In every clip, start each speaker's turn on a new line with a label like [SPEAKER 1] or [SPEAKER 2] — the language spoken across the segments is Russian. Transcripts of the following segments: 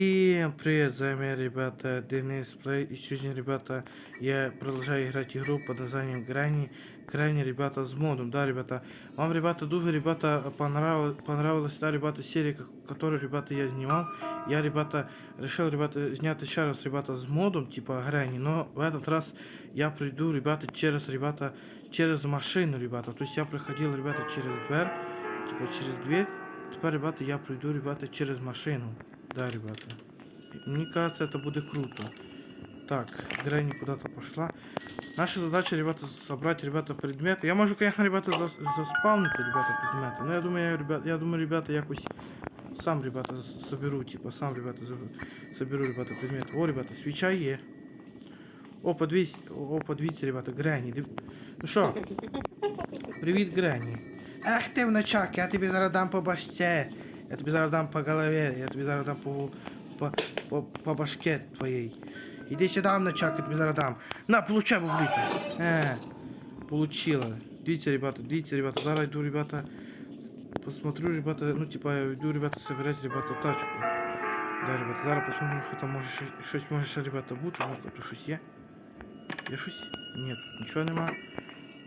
[SPEAKER 1] Всем привет, с вами, ребята, Денис Плей. И сегодня, ребята, я продолжаю играть игру под названием Грани. Грани, ребята, с модом, да, ребята. Вам, ребята, дуже, ребята, понравилось, понравилась, да, ребята, серия, ко- которую, ребята, я снимал. Я, ребята, решил, ребята, снять еще раз, ребята, с модом, типа Грани. Но в этот раз я приду, ребята, через, ребята, через машину, ребята. То есть я проходил, ребята, через дверь, типа, через дверь. Теперь, ребята, я пройду, ребята, через машину. Да, ребята. Мне кажется, это будет круто. Так, Грэнни куда-то пошла. Наша задача, ребята, собрать, ребята, предметы. Я могу, конечно, ребята, зас- заспавнить, ребята, предметы. Но я думаю, я, ребят, я думаю, ребята, якось сам, ребята, с- соберу, типа, сам, ребята, за- соберу, ребята, предметы. О, ребята, свеча є. О, подивіться, о, подивіться, ребята, Гренні. Див... Ну що? Привіт, Гренні. Ах ти внучок, я тобі зараз дам по башке. Я тобі зараз дам по голові, я тобі зараз дам по, по, по, по башке твоїй. Іди сюди, внучок, я тобі зараз дам. На, получай, бубліка. Е, получила. Дивіться, ребята, дивіться, ребята, зараз йду, ребята, посмотрю, ребята, ну, типа, я йду, ребята, собирать, ребята, тачку. Да, ребята, зараз посмотрю, що там може ще- щось може ще, ребята, бути. Ну-ка, тут щось є? Є щось? Ні, тут нічого нема.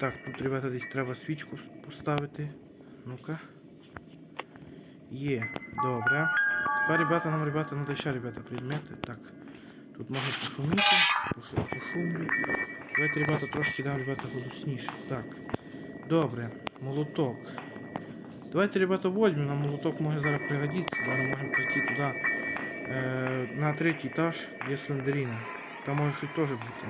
[SPEAKER 1] Так, тут, ребята, десь треба свічку вс- поставити. Ну-ка. Є, добре. Тепер, ребята, нам, ребята, надо ще, ребята, предмети. Так. Тут можна пошуміти. Пошу, пошумлю. Давайте, ребята, трошки дам, ребята, голосніше. Так. Добре. Молоток. Давайте, ребята, возьмем. Нам молоток може зараз пригодиться. Зараз можемо пойти туди. Е, на третій етаж, де слендерина. Там може щось теж бути.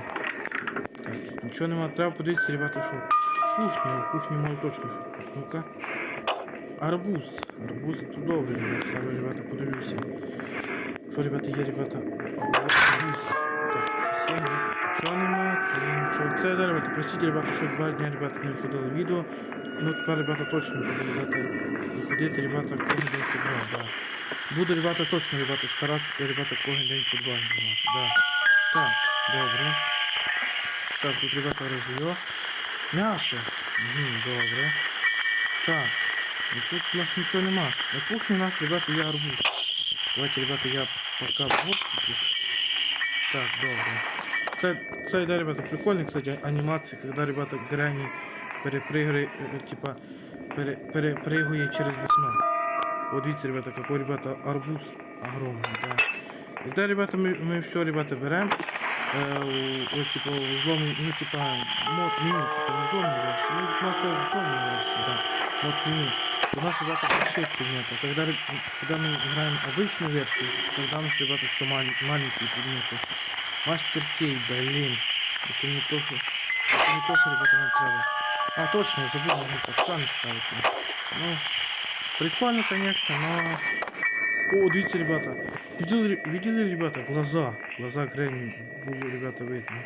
[SPEAKER 1] Так, тут нічого нема. Треба подивитися, ребята, що. Кухня, в кухні може точно щось бути. Ну-ка. Арбуз. Арбуз тут добре, ребята. Зараз, ребята, подивлюся. Що, ребята, є, ребята? Арбуз. Так, щось є, ні. Нічого нема, то є нічого. Це, да, ребята, простите, ребята, що два дня, ребята, не виходило відео. Ну, тепер, ребята, точно буде, ребята, виходити, ребята, кожен день по два, да. Буду, ребята, точно, ребята, старатися, ребята, кожен день по два знімати, да. Так, добре. Так, тут, ребята, ружье. М'ясо. Угу, добре. Так. Ну тут у нас нічого нема. На кухні у нас, ребята, є арбуз. Давайте, ребята, я пока вот тут. Так, добре. Це, це да, ребята, прикольно, кстати, анімація, когда, ребята, грані перепригує, э, типа, пере, перепрыгує через вікно. Вот видите, ребята, какой, ребята, арбуз огромный, да. Когда, ребята, мы, мы все, ребята, берем, э, вот, типа, взлом, ну, типа, мод меню, типа, не взломный версии, ну, у нас тоже взломный версии, да, мод меню. У нас, ребята, большие предметы. Когда, когда мы играем обычную версию, тогда у нас, ребята, все маленькие предметы. Мастер Кей, блин. Это не то, что... Это не то, что, ребята, нам треба. А, точно, я забыл, можно так сами ставить. Ну, прикольно, конечно, но... О, видите, ребята. Видели, видели, ребята, глаза. Глаза Гренни было, ребята, видно.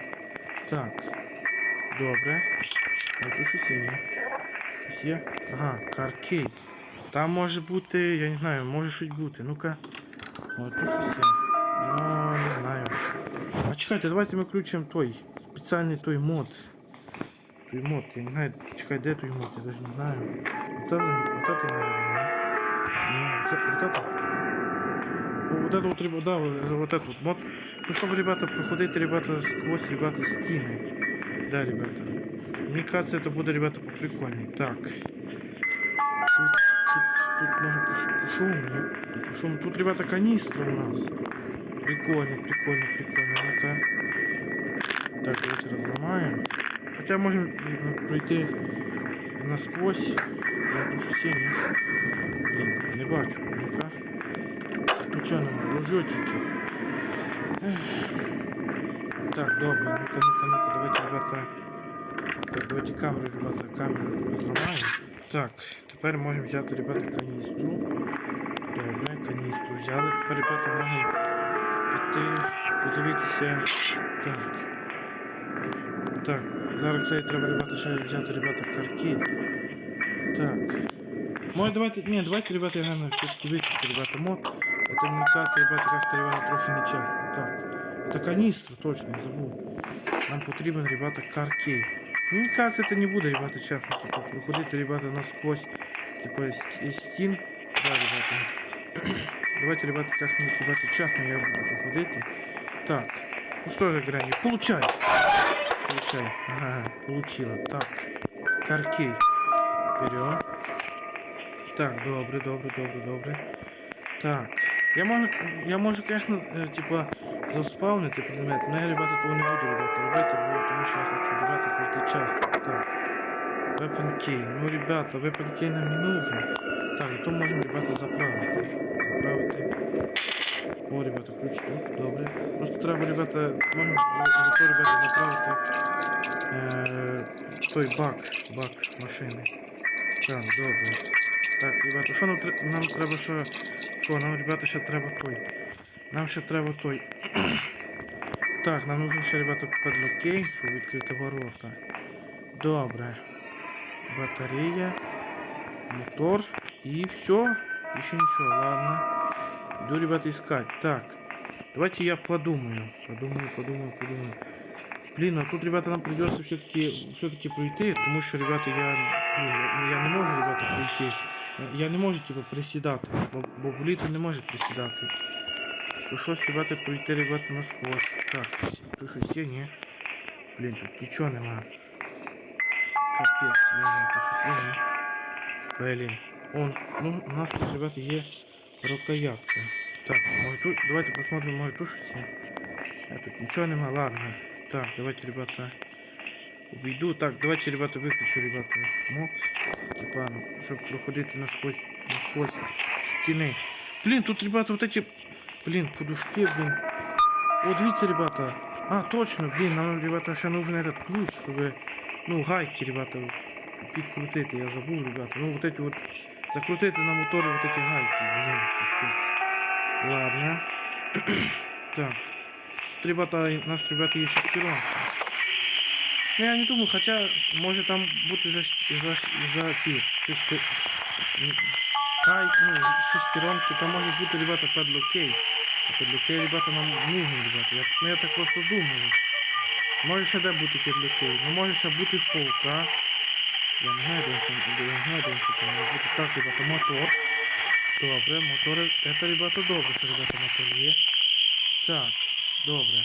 [SPEAKER 1] Так. Добре. А тут щось є, ні? Щось є? Ага, каркей. Там може бути, я не знаю, може щось бути. Ну-ка. О, тут щось є. Ну, не знаю. А чекайте, давайте ми включимо той. Спеціальний той мод. Той мод, я не знаю, чекай, де той мод, я даже не знаю. Вот это, вот это, наверное, не? Не, вот это, вот это. Ну, вот это вот, ребята, да, вот, вот этот вот мод. Ну, чтобы, ребята, проходить, ребята, сквозь, ребята, стены. Да, ребята. Мне кажется, это будет, ребята, поприкольней. Так. Тут, тут, тут можно пош- пошумнее. Тут пошумнее. Тут, ребята, канистра у нас. Прикольно, прикольно, прикольно. Ну-ка. Так, давайте разломаем. Хотя можем м, пройти насквозь. На ту сені. Блін, не бачу. Ну-ка. Нічого немає, ружьо тільки. Ех. Так, добре, ну-ка, ну-ка, ну-ка, давайте, ребята. Так, давайте камеру, ребята, камеру зламаємо. Так, тепер можемо взяти, ребята, каністру. Добре, каністру взяли. Тепер, ребята, можемо піти, подивитися. Так. Так, зараз це треба, ребята, ще взяти, ребята, карки. Так. Може, давайте, ні, давайте, ребята, я, наверное, все-таки выключу, ребята, мод. Это, мне кажется, ребята, как-то, ребята, трохи нечестно. Так. Это канистра, точно, я забыл. Нам потрібен, ребята, каркей. Мені кажется, это не буде, ребята, чесно, типа, проходити, ребята, насквозь, типа, ст- стін. Да, ребята. давайте, ребята, как-нибудь, ребята, чахну я буду проходити. Так, ну что же, Грани, получай. Получай. Ага, получила. Так, каркей. Берем. Так, добре, добре, добре, добре. Так. Я можу, я можу, конечно, е, типа, заспавнити предмет, але я, ребята, того не буду, ребята, робити, бо тому що я хочу, ребята, пройти час. Так. Weapon key. Ну, ребята, weapon key нам не нужен. Так, то можемо, ребята, заправити. Заправити. О, ребята, ключ тут, добре. Просто треба, ребята, можемо за за ребята, заправити е, той бак, бак машини. Так, добре. Так, ребята, що нам, нам треба що? Що, нам, ребята, ще треба той. Нам ще треба той. так, нам нужен ще, ребята, падлокей, щоб відкрити ворота. Добре. Батарея, мотор и все. Еще ничего, ладно. Иду, ребята, искать. Так, давайте я подумаю. Подумаю, подумаю, подумаю. Блин, а тут, ребята, нам придется все-таки все-таки пройти, тому що, ребята, я, блін, я, я не можу, ребята, пройти. Я, я не можу, типу, присідати, бо, бо боліто не може присідати. То щось, ребята, пройти, ребята, насквозь. Так, тут щось є, ні? Блін, тут нічого нема. Капець, я не тут щось є, ні? Блін. Он, ну, у нас тут, ребята, є рукоятка. Так, може тут, давайте посмотрим, може тут щось є. А, тут нічого нема, ладно. Так, давайте, ребята, увійду. Так, давайте, ребята, виключу, ребята, мод. Типа, щоб проходити насквозь, насквозь стіни. Блін, тут, ребята, вот эти, блін, подушки, блін. О, дивіться, ребята. А, точно, блін, нам, ребята, ще нужен этот ключ, щоб, ну, гайки, ребята, підкрутити, я забув, ребята. Ну, вот эти вот, закрутити на моторі вот эти гайки, блін, капець. Ладно. так. Тут, ребята, у нас, ребята, є шестеренка. Ну, я не думаю, хотя, може там бути за, щ- за, щ- за ті шести... Ай, ну, шестеренки, там може бути, ребята, падлокей. А падлокей, ребята, нам нужен, ребята. Я, ну, я так просто думаю. Може ще де бути підлокей, ну може ще бути в полка. Я не знаю, де він, я не знаю, де він ще там може бути. Так, ребята, мотор. Добре, мотор, это, ребята, добре, що, ребята, мотор є. Так, добре.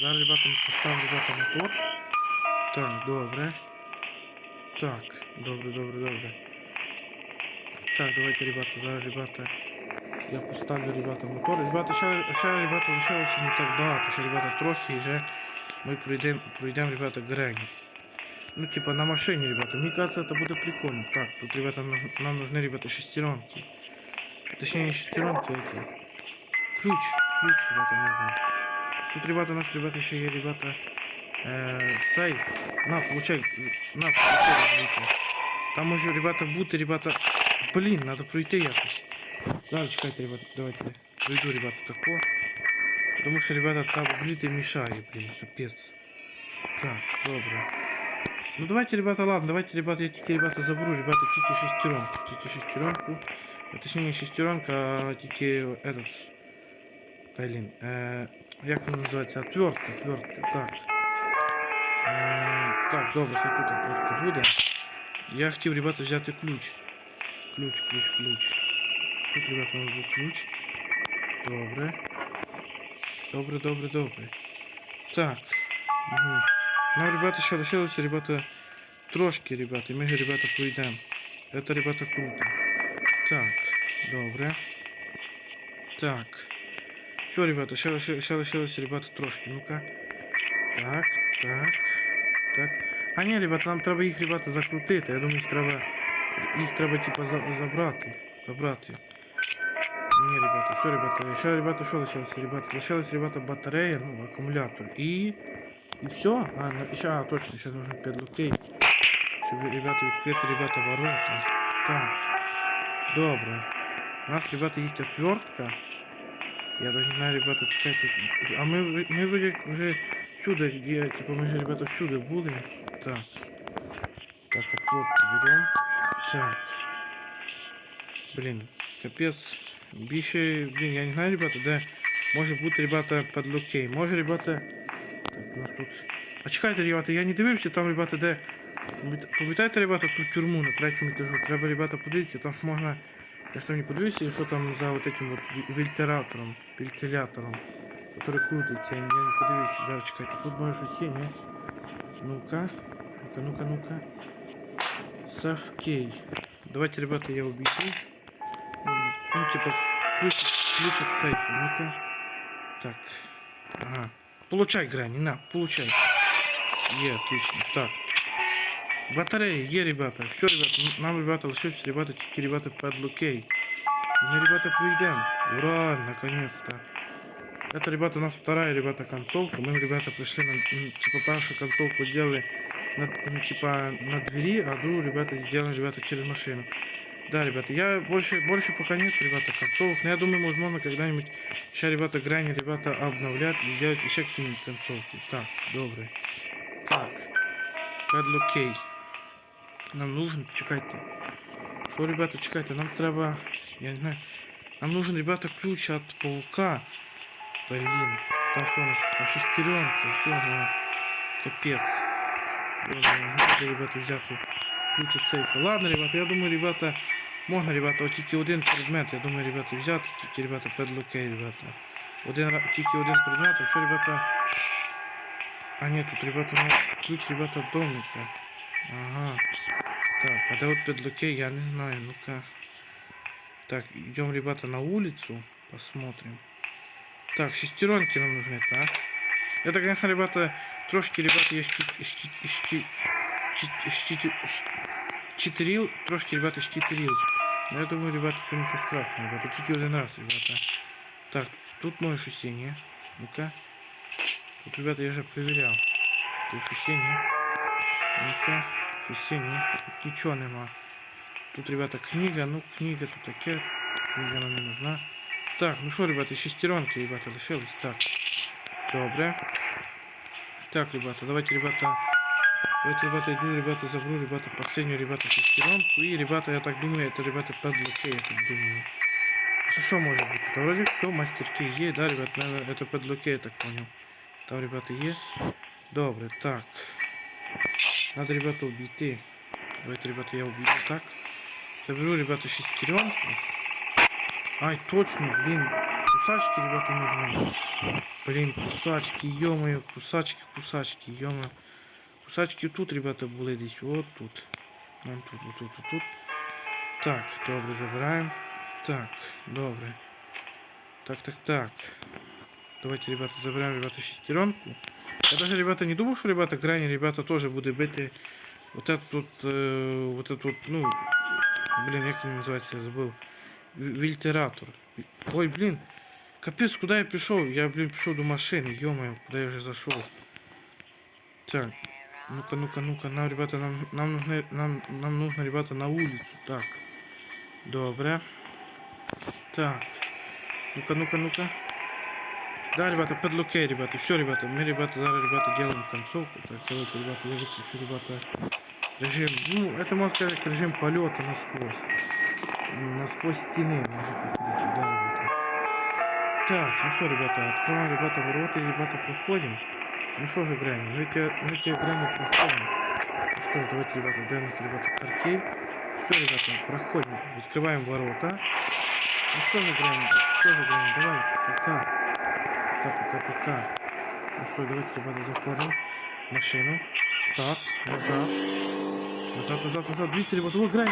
[SPEAKER 1] Зараз, ребята, ми поставимо, ребята, мотор. Так, добре. Так, добре, добре, добре. Так, давайте, ребята, зараз, ребята, я поставлю, ребята, мотор. Ребята, ще, ще ребята, лишилося не так багато. Ще, ребята, трохи і вже ми пройдемо, пройдемо, ребята, грені. Ну, типа, на машине, ребята. Мне кажется, это будет прикольно. Так, тут, ребята, нам, нужны, ребята, шестеренки. Точнее, не шестеренки, эти. Ключ. Ключ, ребята, нужен. Тут, ребята, у нас, ребята, еще есть, ребята, э, сейф. На, получай. На, получай, ребята. Там уже, ребята, бути, ребята. Блин, надо пройти якось. Зараз чекайте, ребята, давайте. Пройду, ребята, тако. Потому что, ребята, там бліти мешає, блин, капец. Так, добре. Ну давайте, ребята, ладно, давайте, ребята, я тільки, ребята, заберу, ребята, тільки шестеренку. Тільки шестеренку. А, точнее, не шестеренка, а тільки этот. Блин, э, як вона називається? Отвертка, отвертка, так. Е, так, добре, хай тут отвертка буде. Я хотів, ребята, взяти ключ. Ключ, ключ, ключ. Тут, ребята, у нас був ключ. Добре. Добре, добре, добре. Так. Угу. Нам, ребята, ще лишилося, ребята, трошки, ребята, і ми, ребята, пройдемо. Это, ребята, круто. Так, добре. Так. Все, ребята, ще, лиши- ще лишилося, ребята, трошки. Ну-ка. Так, так, так. А ні, ребята, нам треба їх, ребята, закрутити. Я думаю, їх треба. Їх треба, типа, за, забрати. Забрати. Ні, ребята, все, ребята. Ще, ребята, що лишилося, ребята? Лишилась, ребята, батарея, ну, акумулятор. І. И все? А, на- еще, а, точно, сейчас нужно 5 лукей. Чтобы, ребята, відкрити, ребята, ворота. Так. Добре. У нас, ребята, есть отвертка. Я даже не знаю, ребята, чекайте. А мы, мы вроде уже сюда, где, типа, мы же, ребята, всюди були. Так. Так, отвертку берем. Так. Блин, капец. Більше, блин, я не знаю, ребята, де може бути, ребята, під лукей. Може, ребята... Так, у нас тут. А чекайте, ребята, я не дивився, там, ребята, де. Пам'ятаєте, ребята, ту тюрму на третьому етажу? Треба, ребята, подивитися, там ж можна Я ж там не подивився, що там за вот этим вот ві- вентилятором, вентилятором, который крутиться, я, я не подивився. Зараз чекайте, тут може щось є, ні? Ну-ка, ну-ка, ну-ка, ну-ка. Савкей. Давайте, ребята, я убью. Ну, ну, типа, ключ, ключ от сейфа. Ну-ка. Так. Ага. Получай, грани, на, получай. Е, отлично. Так. Батареи, е, ребята. Все, ребята, нам, ребята, лишився, ребята, тільки, ребята, подлокей. И мы, ребята, пройдем. Ура, наконец-то. Это, ребята, у нас вторая, ребята, концовка. Мы, ребята, пришли на, типа, первую концовку сделали, на, ну, типа, на двери, а другую, ребята, сделали, ребята, через машину. Да, ребята, я больше, больше пока нет, ребята, концовок. Но я думаю, возможно, когда-нибудь сейчас, ребята, грани, ребята, обновлят и делают еще какие-нибудь концовки. Так, добрый. Так. Падлокей. Нам нужен, чекайте. Що, ребята, чекайте, нам треба. Я не знаю. Нам нужен, ребята, ключ от паука. Блин. Что нас? Там шестеренка, ё Капец. Ё-моё, ребята, взяти ключ от сейфа. Ладно, ребята, я думаю, ребята, можна, ребята, от тільки один предмет, я думаю, ребята, взяти, тільки, ребята, падлокей, ребята. Один, ра- тільки один предмет, а все, ребята. А нет, тут, ребята, у нас ключ, ребята, от домика. Ага. Так, а да вот педлокей, я не знаю, ну-ка. Так, идем, ребята, на улицу, посмотрим. Так, шестеренки нам нужны, так? Это, конечно, ребята, трошки, ребята, я щит, щит, щит, щит, щит, читерил, трошки, ребята, щитерил. Но я думаю, ребята, это ничего страшного, ребята, тільки один раз, ребята. Так, тут може щось є, ні? Ну-ка. Тут, ребята, я вже проверял. Тут щось є, ні? Ну-ка. Щось є, ні? Тут нічого нема. Тут, ребята, книга, ну, книга тут таке. Книга нам не нужна. Так, ну що, ребята, шестеренки, ребята, лишились. Так. Добре. Так, ребята, давайте, ребята. Давайте, ребята, иду, ребята, заберу, ребята, последнюю, ребята, шестеренку. И, ребята, я так думаю, это, ребята, подлоки, я так думаю. Что, что может быть? Это вроде все, мастерки есть, да, ребята, наверное, это подлоки, я так понял. Там, ребята, есть. Добре, так. Надо, ребята, убить. Давайте, ребята, я убью так. Заберу, ребята, шестеренку. Ай, точно, блин. Кусачки, ребята, нужны. Блин, кусачки, ё-моё, кусачки, кусачки, ё-моё. Кусачки тут, ребята, були десь. Вот тут. Вон тут, вот тут, вот тут. Так, добре, забираємо. Так, добре. Так, так, так. Давайте, ребята, забираем, ребята, шестеренку. Я даже, ребята, не думал, что, ребята, грани, ребята, тоже буде бити вот этот вот, э, вот этот вот, ну, блин, як він називається, я забыл. В- Вільтератор. Ой, блин, капец, куда я пришел? Я, блин, пришел до машины, ё куда я уже зашел. Так, ну-ка, ну-ка, ну-ка, нам, ребята, нам, нам нужно, нам, нам нужно, ребята, на улицу. Так, добре. Так, ну-ка, ну-ка, ну-ка. Да, ребята, подлокей, ребята. Все, ребята, мы, ребята, зараз, ребята, делаем концовку. Так, давайте, ребята, я выключу, ребята, режим. Ну, это можно сказать, режим полета насквозь. Насквозь стены можно проходить, да, ребята. Так, ну что, ребята, открываем, ребята, ворота и, ребята, проходим. Ну что же, грани, мы эти, мы эти грани проходим. Ну что ж, давайте, ребята, дай нас, ребята, каркей. Все, ребята, проходим. Открываем ворота. Ну что же, грани, что же, грани, давай, пока. Пока, пока, пока. Ну что, давайте, ребята, заходим. Машину. Так, назад. Назад, назад, назад. Видите, ребята, вот грани.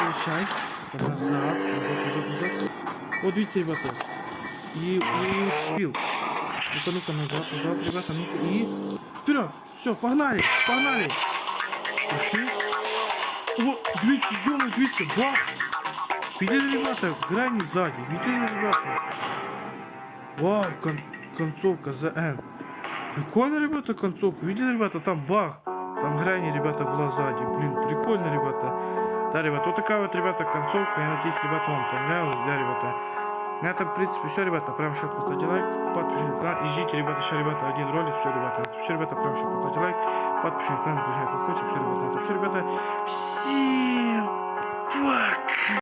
[SPEAKER 1] Получай. Назад, назад, назад, назад. Вот видите, ребята. И, и успел. Ну-ка, ну-ка, назад, назад, ребята, ну-ка. И вперед. Все, погнали, погнали. Пошли. О, видите, ё видите, бах. Видели, ребята, грани сзади. Видели, ребята? Вау, кон- концовка за М. Прикольно, ребята, концовка. Видели, ребята, там бах. Там грани, ребята, была сзади. Блин, прикольно, ребята. Да, ребята, вот такая вот, ребята, концовка. Я надеюсь, ребята, вам понравилось. Да, ребята. На этом, в принципе, все, ребята. Прямо сейчас поставьте лайк, подпишитесь на канал. И ждите, ребята, еще, ребята, один ролик. Все, ребята. Все, ребята, прямо сейчас поставьте лайк, подпишитесь на канал, как хочешь. Все, ребята, это все, ребята. Всем пока!